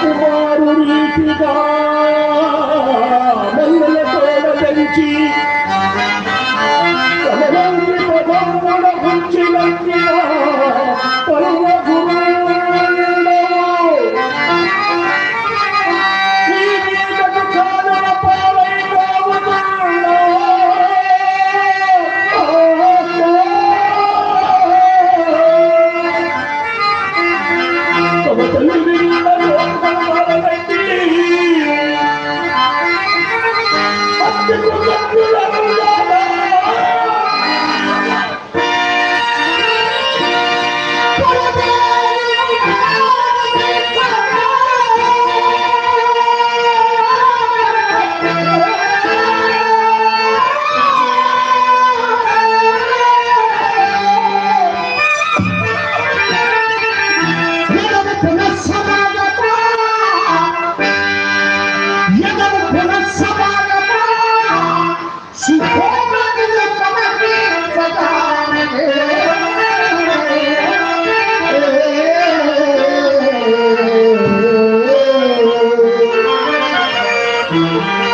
కుమారు రీతిగా మల్లెల తోడ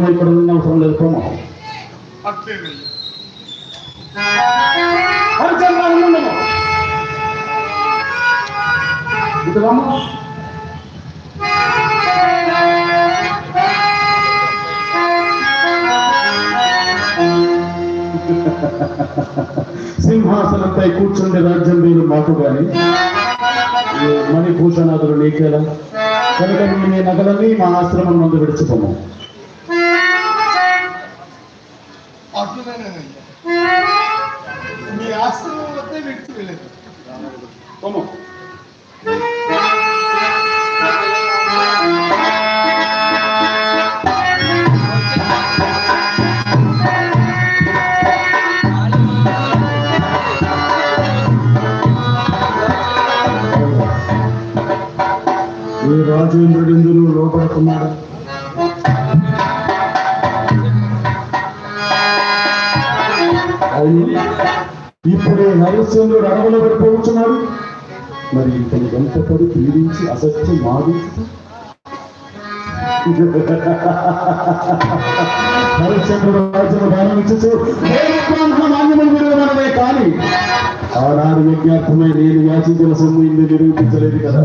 ఇక ఇక్కడ ఉన్న అవసరం లేదు పోమా ఇటు రమ్మ సింహాసనంపై కూర్చుండే రాజ్యం మీరు మాకు గాని. మణిభూషణాదులు నీకేలా? కనుక నీ మీ నగలన్నీ మా ఆశ్రమం ముందు విడిచిపోము. రాజేంద్రుడు ఇందులో లోపడుతున్నాడు అవును ఇప్పుడే హరిశ్చంద్రుడు అడవులో పడిపోతున్నాడు మరి ఇతను వెంటపడి పీడించి అసత్యం మాదించు హరిశ్చంద్రుడు రాజును ప్రారంభించే మాన్యములు కానీ ఆనాడు యజ్ఞార్థమై నేను యాచించిన సొమ్ము ఇల్లు నిరూపించలేదు కదా.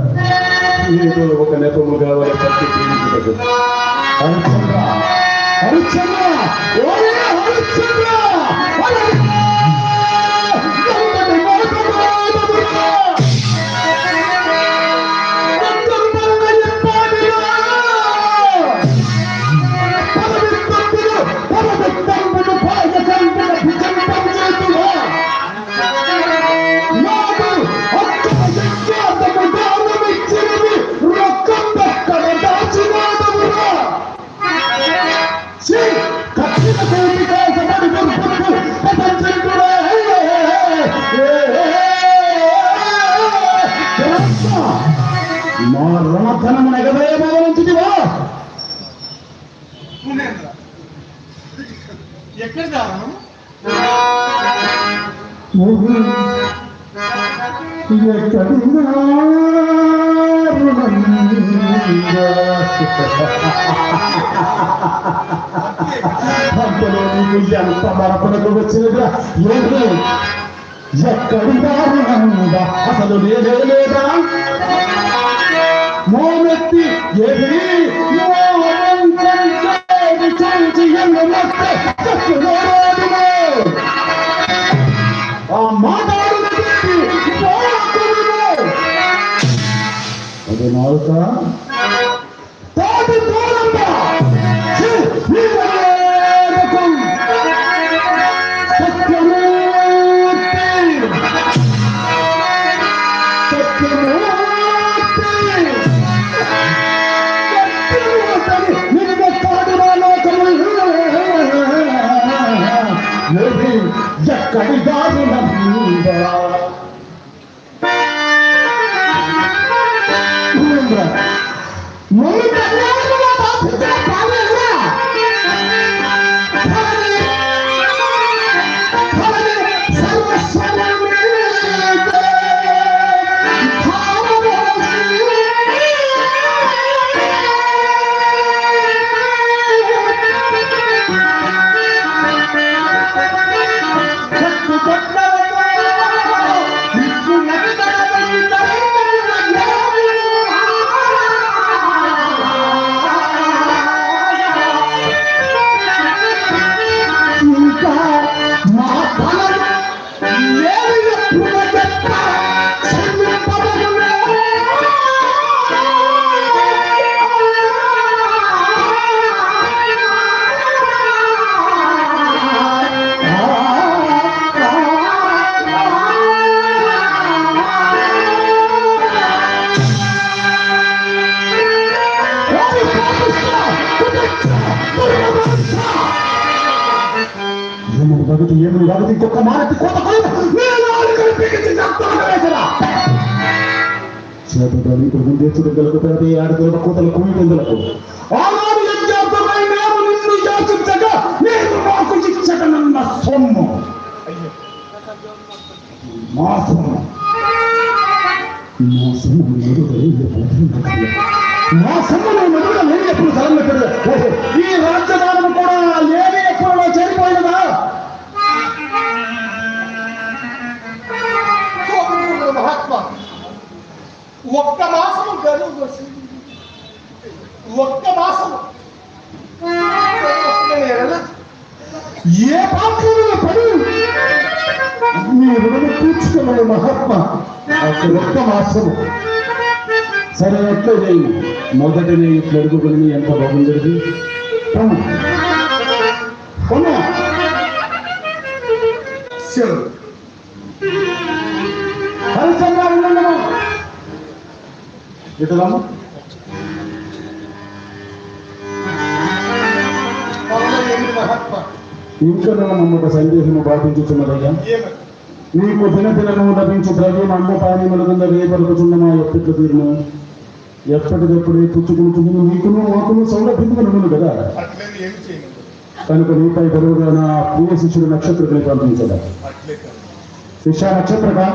ఏదో ఒక నెపము కావాలి పట్టి పీడించదు హరిశ్చంద్ర హరిశ్చంద్ర మా రణధనము ఎగవేయబోతుందివా మునేంద్ర ఎక్కడ దానం అంతలో నీకు ఎంత మరపడకు వచ్చినదా ఏమి ఎక్కడి దారుణంగా అసలు లేదే లేదా மோனத்தி எதிரி மோகனம் கரிசேரி சஞ்சி என்ற மத்தை சற்று நேராடுமோ மாதாடுவதற்கு அதனால்தான் నిన్ను యాచించగా నేను మాకు ఇచ్చగనన్న సొమ్ము. మా సొమ్ము మా సొమ్ము మా సొమ్ము నేను ఎప్పుడు పెట్టలేదు ఈ రాజ్యదానం కూడా లేని ఎప్పుడో చేరిపోయినదా ఒక్క మాసము గడువు వచ్చింది ఒక్క మాసము. ఏ పాత్రలో పడి మీ రుణము కూర్చుకున్న మహాత్మ? ఒక్క మాసము. సరే ఎట్లా నేను మొదట నేను ఇట్లా అడుగుకొని ఎంత బాగుండేది? కొన్నా? పొమ్ము. ఇటు ఇంకా నన్ను ఒక సందేశము పాటించుతున్నదయ్యా ఏమి నీకు దినదినము లభించు ద్రవ్యం అన్నపానీముల కింద వేయబడుతున్న మా ఎప్పటి తీరును ఎప్పటికప్పుడే పుచ్చుకుంటుంది నీకును మాకును సౌలభ్యంగా కదా. కనుక నీపై బరువుగా నా ప్రియ శిష్యుడు నక్షత్రుడిని పంపించడం. అట్లే నక్షత్రగా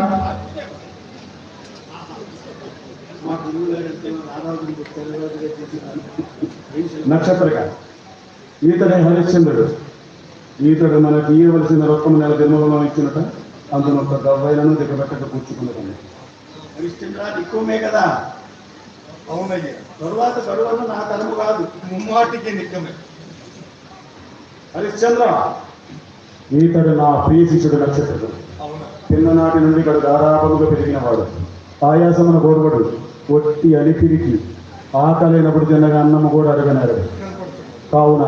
నక్షత్రక ఈతడే హరిశ్చంద్రుడు ఈతడు మనకి ఇయ్యవలసిన రొక్కము నెల జన్మలో ఇచ్చినట. అందులో ఒక గవ్వైలను దిగబెట్టక కూర్చుకున్నదండి. హరిశ్చంద్ర నిక్కుమే కదా? అవునయ్యా. తరువాత గడువన్న నా తరము కాదు. ముమ్మాటికి నిక్కమే హరిశ్చంద్ర ఈతడు నా ప్రియ శిష్యుడు నక్షత్రుడు చిన్ననాటి నుండి ఇక్కడ దాదాపుగా పెరిగినవాడు. ఆయాసమున గోరువడు ఒట్టి అలిపిరికి ఆకలైనప్పుడు తిన్నగా అన్నము కూడా కనపడుతుంది కావున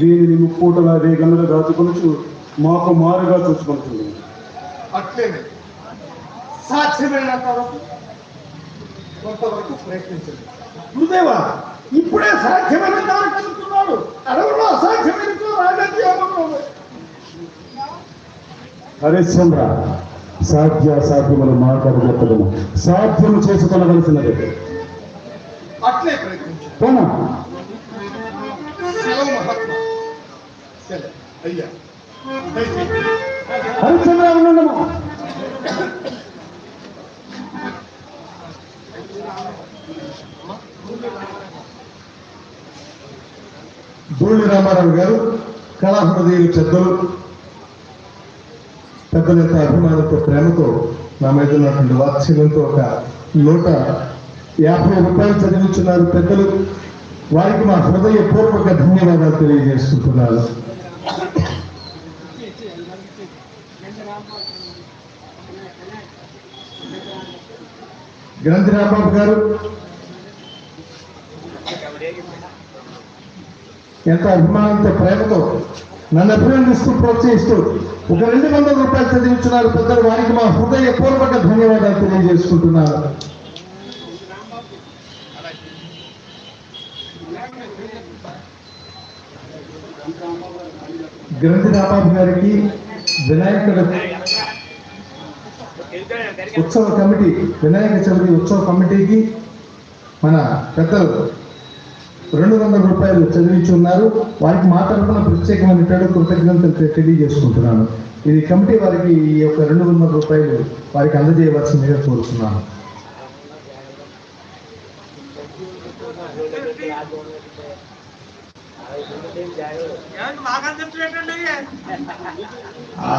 వీనిని ముప్పూటలా వేగములు దాచుకొనుచు మాకు మారుగా చూసుకుంటుంది అట్లేనే. సాధ్యమైనంత వరకు కొంతవరకు ప్రయత్నించండి. గురుదేవా ఇప్పుడే సాధ్యమైన దానికి అనుకున్నాడు అడవులో అసాధ్యమైన రాజకీయ హరిశ్చంద్ర సాధ్య సాధ్యములు మాట్లాడగలము సాధ్యము చేసుకొనవలసినది. అట్లే ప్రయత్నించు. అయ్యా. ఉండము బూళ్ళి రామారావు గారు కళాహృదయులు పెద్దలు పెద్దల యొక్క అభిమానంతో ప్రేమతో నా మీద ఉన్నటువంటి వాత్సల్యంతో ఒక నూట యాభై రూపాయలు చదివించున్నారు పెద్దలు. వారికి మా హృదయపూర్వక ధన్యవాదాలు తెలియజేసుకుంటున్నాను. గ్రంథి రాంబాబు గారు ఎంత అభిమానంతో ప్రేమతో నన్ను అభినందిస్తూ ప్రోత్సహిస్తూ ఒక రెండు వందల రూపాయలు చదివించున్నారు పెద్దలు. వారికి మా హృదయపూర్వక ధన్యవాదాలు తెలియజేసుకుంటున్నారు గ్రంథి రాబాబు గారికి వినాయకుడు ఉత్సవ కమిటీ వినాయక చవితి ఉత్సవ కమిటీకి మన పెద్దలు రెండు వందల రూపాయలు చదివించి ఉన్నారు వారికి మా తరఫున ప్రత్యేకమైనటువంటి కృతజ్ఞతలు తెలియజేసుకుంటున్నాను. ఇది కమిటీ వారికి ఈ యొక్క రెండు వందల రూపాయలు వారికి అందజేయవలసిందిగా కోరుతున్నాను. ఆ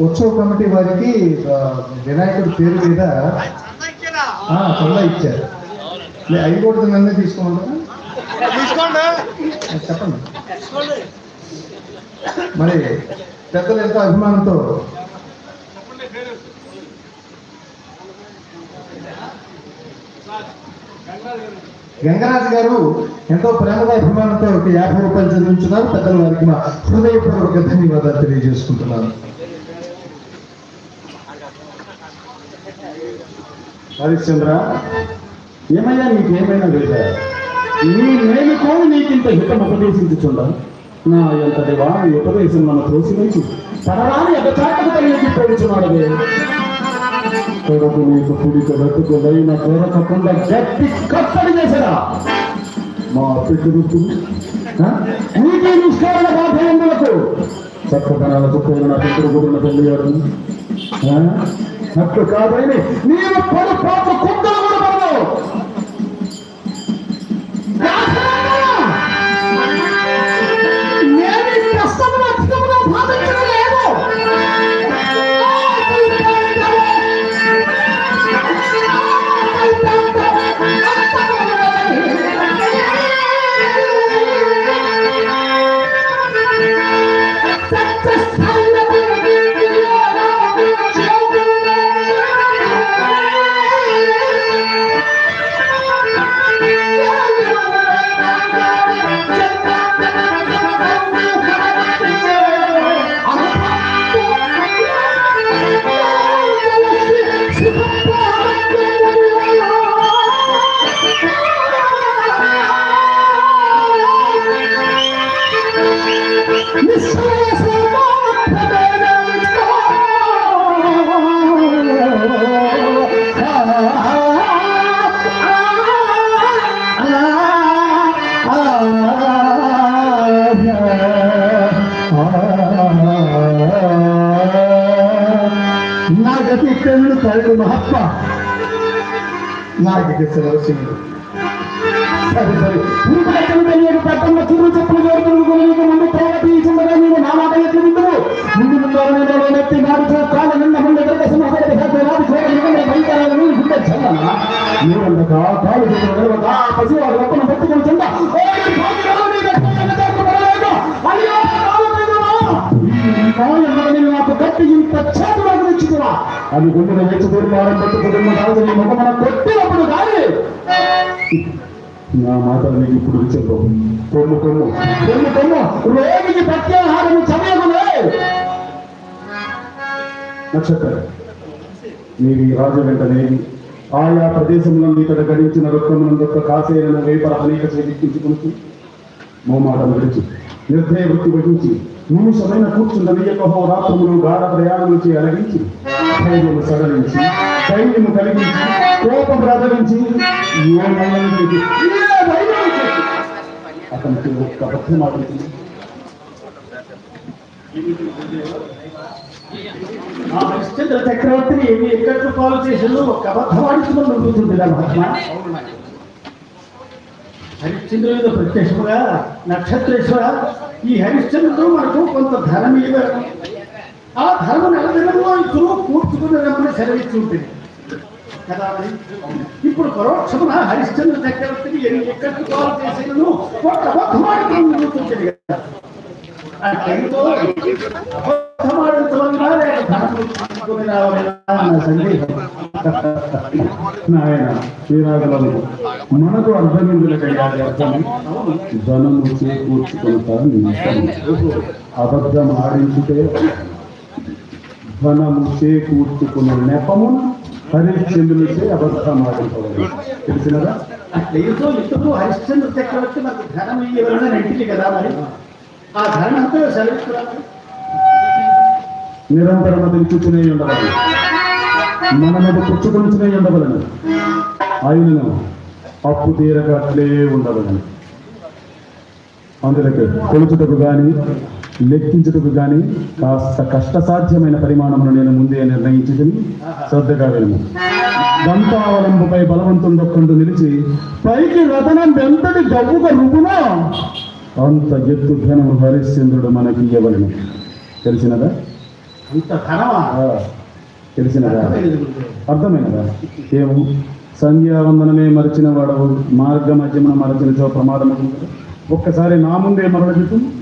ఉత్సవ కమిటీ వారికి వినాయకుడి పేరు మీద ఆ, చందా ఇచ్చారు. లే, అవి నన్నే తీసుకోమంటారా? చెప్పండి. మరి పెద్దలు ఎంతో అభిమానంతో? గంగరాజు గారు ఎంతో ప్రేమగా అభిమానంతో ఒక యాభై రూపాయలు చదివించున్నారు పెద్దల వారికి మా హృదయపూర్వక ధన్యవాదాలు తెలియజేసుకుంటున్నాను. హరిశ్చంద్ర ఏమయ్యా నీకేమైనా లేదా నీ మేలుకో నీకింత హితం ఉపదేశించుచుండ నా ఎంతటి వాడి ఉపదేశం మన తోసివేసి తరరాని ఎగచాటకు తెలియజెప్పించున్నాడు కొరకు నీకు పుడిక వెతుకులైన కొరకకుండా గట్టి కట్టడి చేసరా మా పితృ నీకే నిష్కారణ బాధ్యములకు చక్కదనాలకు పోయిన పేరున పితృగురున గారు అట్లు కాదని నీవు పడు కుండలు కూడా Christmas. నా గతి కళ్ళు తల్లి మహత్వ. నా గతి సెలవుసింది సరే సరే నీకు పట్టణ చిన్న చెప్పులు జరుగుతుంది ముందు ప్రేరేపించగా నేను నా మాట ఎట్లు ముందు ముందు ముందు నెత్తి అది గుండె వెచ్చుకొని వారం పెట్టుకున్న కాదు నీ ముఖం మనం కొట్టినప్పుడు కానీ నా మాటలు నీకు ఇప్పుడు చెప్పు కొమ్ము కొమ్ము కొమ్ము కొమ్ము రోగికి ప్రత్యాహారం సమయములే నక్షత్రం నీవి రాజు వెంటనే ఆయా ప్రదేశంలో ఇతడు గడించిన రొక్కమునందొక్క కాసేన వేపర అనేక చేదిక్కించుకుంటూ మోమాటం గడిచి నిర్దయ వృత్తి వహించి నిమిషమైన కూర్చున్న వెయ్యకహో రాత్రములు గాఢ ప్రయాణం చే అలగించి ధైర్యము సడలించి ధైర్యము కలిగించి కోపం ప్రదరించి అతనికి ఒక్క అబద్ధం మాట్లాడుతుంది ఆ హరిశ్చంద్ర చక్రవర్తిని ఏమి ఎక్కట్లు పాలు చేసిందో ఒక అబద్ధం ఆడించుకుని ఉంటుంది మహాత్మ హరిశ్చంద్రుడి మీద ప్రత్యక్షముగా నక్షత్రేశ్వర ఈ హరిశ్చంద్రుడు మనకు కొంత ధనం ఇవ్వడం ఆ ధర్మ నెలదినంలో ఇద్దరు కూర్చుకుని రమ్మని సెలవిచ్చి ఉంటుంది కదా ఇప్పుడు పరోక్షమున హరిశ్చంద్ర చక్రవర్తిని ఎన్ని ఎక్కడ పాలు చేసినను ఒక అబద్ధం ఆడుతుంది కదా నాయన శ్రీరాగలను మనకు అర్థమిందుల అర్థం ధనము చేకూర్చుకుంటాను అబద్ధం ఆడించితే ధనము చేకూర్చుకున్న నెపమున హరిశ్చంద్రునిచే అబద్ధం ఆడించగలరు తెలిసినదా అట్లా ఏదో ఇతడు హరిశ్చంద్ర చక్రవర్తి నాకు ధనం ఇవ్వాలని నెట్టింది కదా మరి. ఆ ధనం అంతా సెలవిస్తున్నాను నిరంతరం అతని కూర్చునే ఉండవలను మన మీద పుచ్చుకొనిచునే ఉండవలను. ఆయనను అప్పు తీరక అట్లే ఉండవలను. అందులకు కొలుచుటకు గాని లెక్కించుటకు కానీ కాస్త కష్టసాధ్యమైన పరిమాణమును నేను ముందే నిర్ణయించుకుని శ్రద్ధగా వినము. దంతావలంబుపై బలవంతుండొక్కండు నిలిచి పైకి రతనం ఎంతటి గవ్వుగా రుపునో అంత ఎత్తు ధనం హరిశ్చంద్రుడు మనకి ఇవ్వవలను తెలిసినదా? అంత తెలిసినదా? అర్థమైనది? ఏమో. సంధ్యావందనమే మరచిన వాడవు. మార్గ మధ్యమున మరచిన చో ప్రమాదం. ఒక్కసారి నా ముందే మరల చెప్పు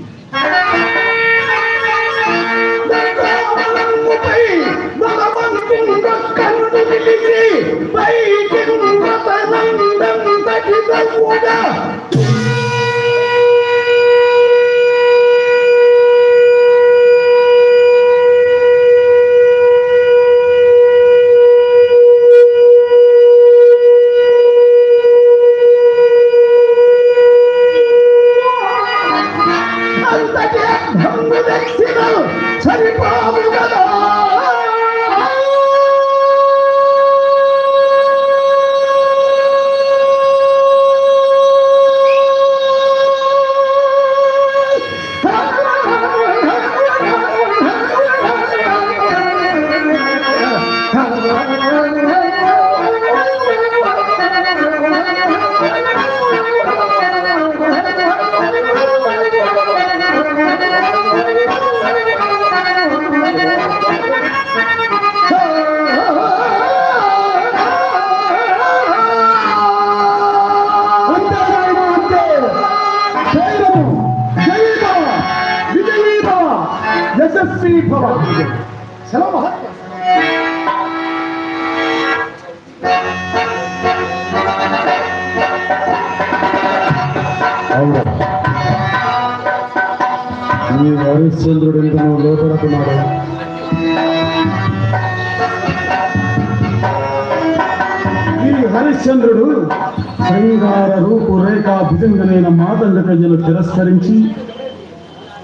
మాతండ కన్యను తిరస్కరించి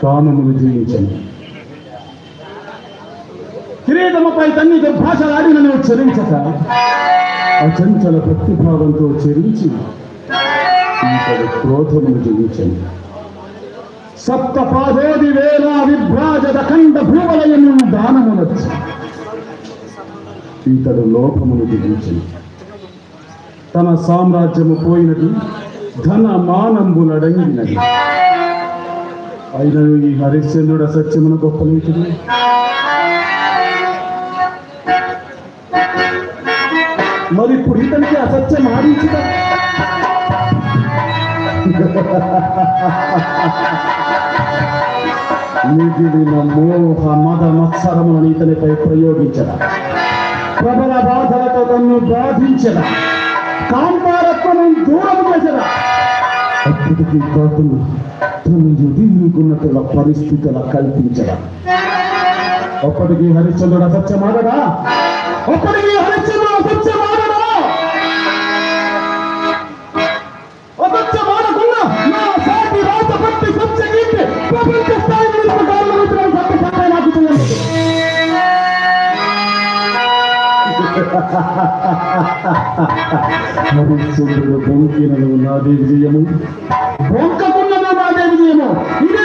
కామమును జయించను కిరీటముపై తన్ని భాషలాడిన నువ్వు చరించక అచంచల భక్తిభావంతో చెరించి ఇతడు క్రోధమును జయించను సప్త పాదోది వేల విభ్రాజత ఖండ భూవలయము దానమునొచ్చు. ఇతడు లోపమును దిగించను తన సామ్రాజ్యము పోయినది ధన మానంబులడంగినది అయిన ఈ హరిశ్చంద్రుడు అసత్యమును గొప్పలేచుడు మరి ఇప్పుడు ఇతనికి అసత్యం ఆడించుట. మిగిలిన మోహ మద మత్సరములను ఇతనిపై ప్రయోగించడం. ప్రబల బాధలతో తన్ను బాధించడం. కాంతారత్వం దూరం చేసరా అప్పటికి కాకుండా తను పరిస్థితుల కల్పించడం. అప్పటికి హరిశ్చంద్రుడు అసత్యమాడడా అప్పటికి హరిశ్చంద్రుడు అసత్యమాడ హరిశ్చంద్రుడు బొంకినను నాదే విజయము బొంకకున్నను నాదే విజయము ఇదే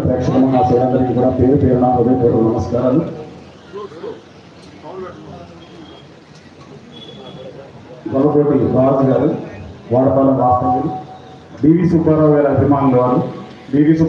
ప్రేక్షక మహాశయులందరికీ కూడా పేరు పేరున హృదయపూర్వక నమస్కారాలు. గొల్లకోటి రాజు గారు వాడపాలెం రాష్ట్రం డివి సుబ్బారావు గారి అభిమానులు వారు డివి సుబ్బారావు